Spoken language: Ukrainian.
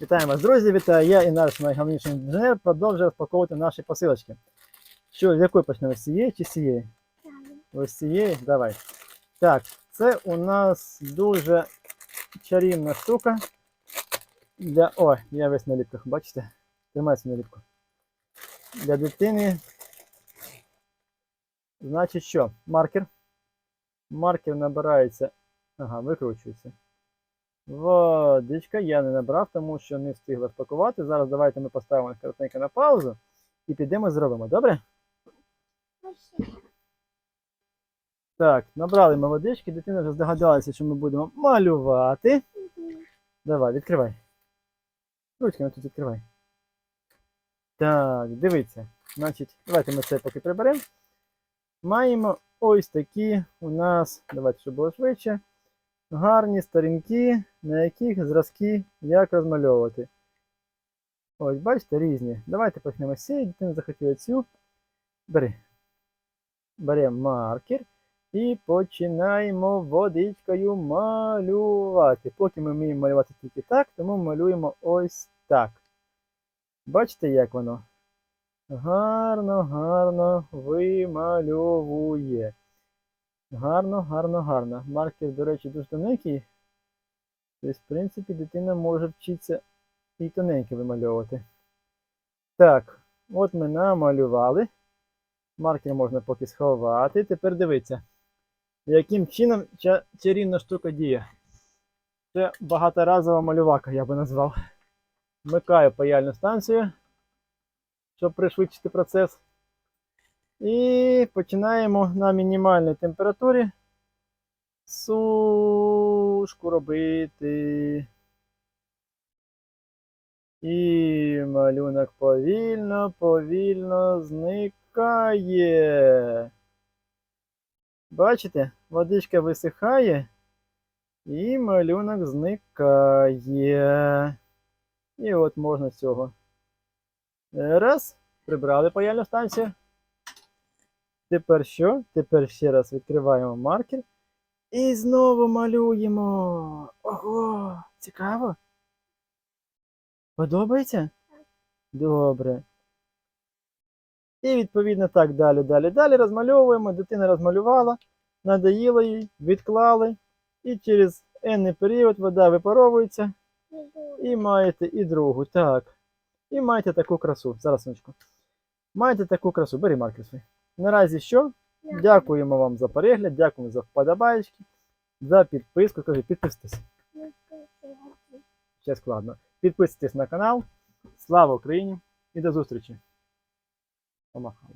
Вітаємо вас, друзі! Вітаю я і наш найголовніший інженер продовжує розпаковувати наші посилочки. Що, з якої почнемо? З цієї чи з цієї? Ось з цієї? Давай. Так, це у нас дуже чарівна штука. Для... О, я весь на ліпках, бачите? Тримайся на ліпку. Для дитини. Значить що? Маркер. Маркер набирається. Ага, викручується. Водичка я не набрав, тому що не встиг розпакувати. Зараз давайте ми поставимо коротенько на паузу і підемо зробимо, добре? Так, набрали ми водички, дитина вже здогадалася, що ми будемо малювати. Давай, відкривай. Ручками тут відкривай. Так, дивіться. Значить, давайте ми це поки приберемо. Маємо ось такі у нас, давайте, щоб було швидше гарні сторінки, на яких зразки як розмальовувати. Ось, бачите, різні. Давайте почнемо з цієї, дитина захотіла цю. Бери. Беремо маркер і починаємо водичкою малювати. Поки ми вміємо малювати тільки так, тому малюємо ось так. Бачите, як воно? Гарно, гарно вимальовує. Гарно, гарно, гарно. Маркер, до речі, дуже тоненький. Тобто, в принципі, дитина може вчитися і тоненько вимальовувати. Так, от ми намалювали. Маркер можна поки сховати. Тепер дивіться, яким чином ця чарівна штука діє. Це багаторазова малювака, я би назвав. Вмикаю паяльну станцію, щоб пришвидшити процес. І починаємо на мінімальній температурі сушку робити. І малюнок повільно, повільно зникає. Бачите, водичка висихає, і малюнок зникає. І от можна з цього. Раз, прибрали паяльну станцію. Тепер що? Тепер ще раз відкриваємо маркер і знову малюємо. Ого, цікаво. Подобається? Добре. І відповідно так далі, далі, далі розмальовуємо. Дитина розмалювала, надоїло їй, відклали. І через енний період вода випаровується. І маєте і другу. Так. І маєте таку красу. Зараз, сонечко. Маєте таку красу. Бери маркер свій. Наразі що? Дякуємо вам за перегляд, дякуємо за вподобайки, за підписку. Кажи, підписуйтесь. Ще складно. Підписуйтесь на канал. Слава Україні і до зустрічі. Помахали.